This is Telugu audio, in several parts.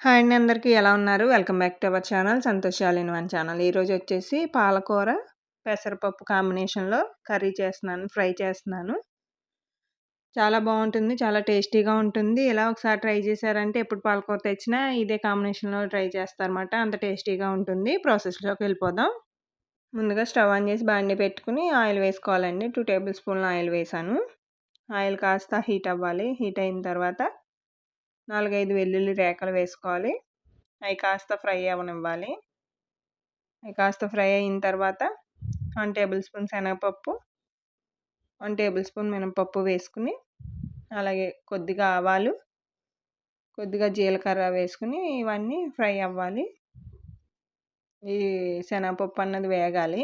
హాయ్ అండి అందరికీ. ఎలా ఉన్నారు? Welcome back to our channel. సంతోషాలు ఇన్ వన్ ఛానల్. ఈరోజు వచ్చేసి పాలకూర పెసరపప్పు కాంబినేషన్లో కర్రీ చేస్తున్నాను ఫ్రై చేస్తున్నాను. చాలా బాగుంటుంది చాలా టేస్టీగా ఉంటుంది. ఇలా ఒకసారి ట్రై చేశారంటే ఎప్పుడు పాలకూర తెచ్చినా ఇదే కాంబినేషన్లో ట్రై చేస్తారన్నమాట. అంత టేస్టీగా ఉంటుంది. ప్రాసెస్లోకి వెళ్ళిపోదాం. ముందుగా స్టవ్ ఆన్ చేసి బాండి పెట్టుకుని ఆయిల్ వేసుకోవాలండి. టూ టేబుల్ స్పూన్ల ఆయిల్ వేసాను. ఆయిల్ కాస్త హీట్ అవ్వాలి. హీట్ అయిన తర్వాత నాలుగైదు వెల్లుల్లి రేఖలు వేసుకోవాలి. అవి కాస్త ఫ్రై అవనివ్వాలి. అవి కాస్త ఫ్రై అయిన తర్వాత వన్ టేబుల్ స్పూన్ శనగపప్పు వన్ టేబుల్ స్పూన్ మినపప్పు వేసుకుని అలాగే కొద్దిగా ఆవాలు కొద్దిగా జీలకర్ర వేసుకుని ఇవన్నీ ఫ్రై అవ్వాలి. ఈ శనగపప్పు అన్నది వేగాలి.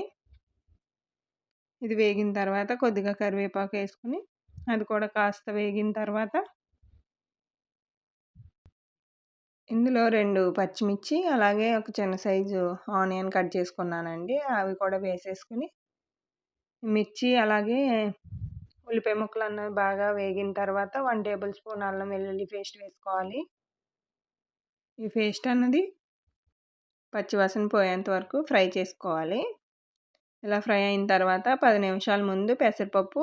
ఇది వేగిన తర్వాత కొద్దిగా కరివేపాకు వేసుకుని అది కూడా కాస్త వేగిన తర్వాత ఇందులో రెండు పచ్చిమిర్చి అలాగే ఒక చిన్న సైజు ఆనియన్ కట్ చేసుకున్నానండి. అవి కూడా వేసేసుకుని మిర్చి అలాగే ఉల్లిపాయ ముక్కలు అన్నవి బాగా వేగిన తర్వాత వన్ టేబుల్ స్పూన్ అల్లం వెల్లుల్లి పేస్ట్ వేసుకోవాలి. ఈ పేస్ట్ అన్నది పచ్చివాసన పోయేంత వరకు ఫ్రై చేసుకోవాలి. ఇలా ఫ్రై అయిన తర్వాత పది నిమిషాల ముందు పెసరపప్పు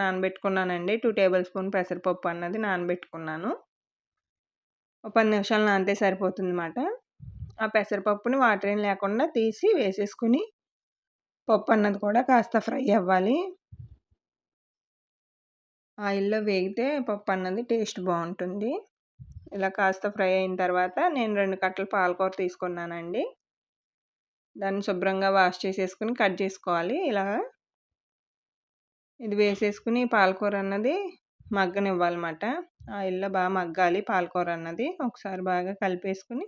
నానబెట్టుకున్నానండి. టూ టేబుల్ స్పూన్ పెసరపప్పు అన్నది నానబెట్టుకున్నాను. ఒక పది నిమిషాలు నానితే సరిపోతుంది అన్నమాట ఆ పెసరపప్పుని వాటర్ ఏం లేకుండా తీసి వేసేసుకుని పప్పు అన్నది కూడా కాస్త ఫ్రై అవ్వాలి. ఆయిల్లో వేగితే పప్పు అన్నది టేస్ట్ బాగుంటుంది. ఇలా కాస్త ఫ్రై అయిన తర్వాత నేను రెండు కట్టలు పాలకూర తీసుకున్నానండి. దాన్ని శుభ్రంగా వాష్ చేసేసుకుని కట్ చేసుకోవాలి ఇలా. ఇది వేసేసుకుని పాలకూర అన్నది మగ్గనివ్వాలన్నమాట. ఆయిల్లో బాగా మగ్గాలి పాలకూర అన్నది. ఒకసారి బాగా కలిపేసుకుని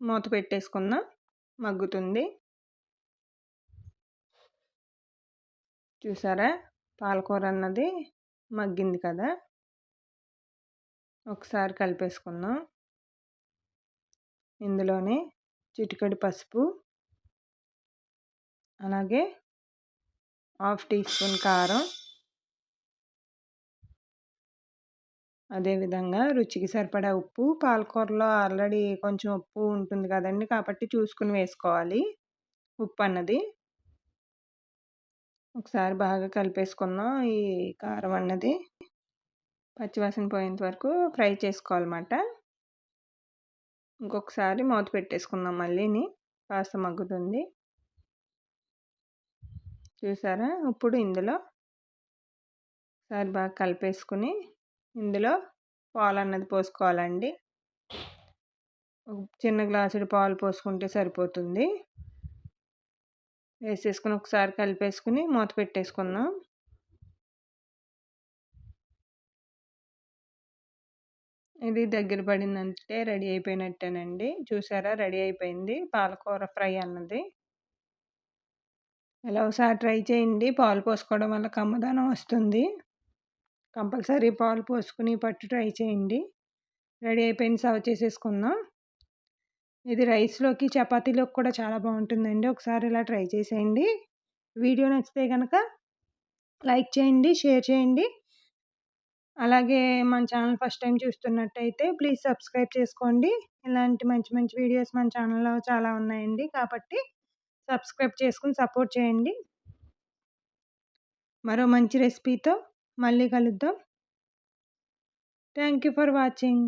మూత పెట్టేసుకుందాం మగ్గుతుంది. చూసారా? పాలకూర అన్నది మగ్గింది కదా? ఒకసారి కలిపేసుకుందాం ఇందులోనే చిటికడి పసుపు అలాగే హాఫ్ టీ స్పూన్ కారం. అదేవిధంగా రుచికి సరిపడా ఉప్పు. పాలకూరలో ఆల్రెడీ కొంచెం ఉప్పు ఉంటుంది కదండి కాబట్టి చూసుకుని వేసుకోవాలి ఉప్పు అన్నది. ఒకసారి బాగా కలిపేసుకుందాం ఈ కారం అన్నది. పచ్చివాసన పోయేంత వరకు ఫ్రై చేసుకోవాలన్నమాట. ఇంకొకసారి మూత పెట్టేసుకుందాం మళ్ళీని. కాస్త మగ్గుతుంది. చూసారా? ఇప్పుడు ఇందులో ఒకసారి బాగా కలిపేసుకుని ఇందులో పాలు అన్నది పోసుకోవాలండి చిన్న గ్లాసుడు పాలు పోసుకుంటే సరిపోతుంది. వేసేసుకుని ఒకసారి కలిపేసుకుని మూత పెట్టేసుకుందాం. ఇది దగ్గర పడిందంటే రెడీ అయిపోయినట్టేనండి. చూసారా? రెడీ అయిపోయింది. పాలకూర ఫ్రై అన్నది. ఇలా ఒకసారి ట్రై చేయండి. పాలు పోసుకోవడం వల్ల కమ్మదనం వస్తుంది. కంపల్సరీ పాలు పోసుకుని పట్టు ట్రై చేయండి. రెడీ అయిపోయింది. సర్వ్ చేసేసుకుందాం. ఇది రైస్లోకి చపాతీలోకి కూడా చాలా బాగుంటుందండి. ఒకసారి ఇలా ట్రై చేసేయండి. వీడియో నచ్చితే కనుక లైక్ చేయండి షేర్ చేయండి. అలాగే మన ఛానల్ ఫస్ట్ టైం చూస్తున్నట్టయితే ప్లీజ్ సబ్స్క్రైబ్ చేసుకోండి. ఇలాంటి మంచి మంచి వీడియోస్ మన ఛానల్లో చాలా ఉన్నాయండి. కాబట్టి సబ్స్క్రైబ్ చేసుకుని సపోర్ట్ చేయండి. మరో మంచి రెసిపీతో మళ్ళీ కలుద్దాం. Thank you for watching.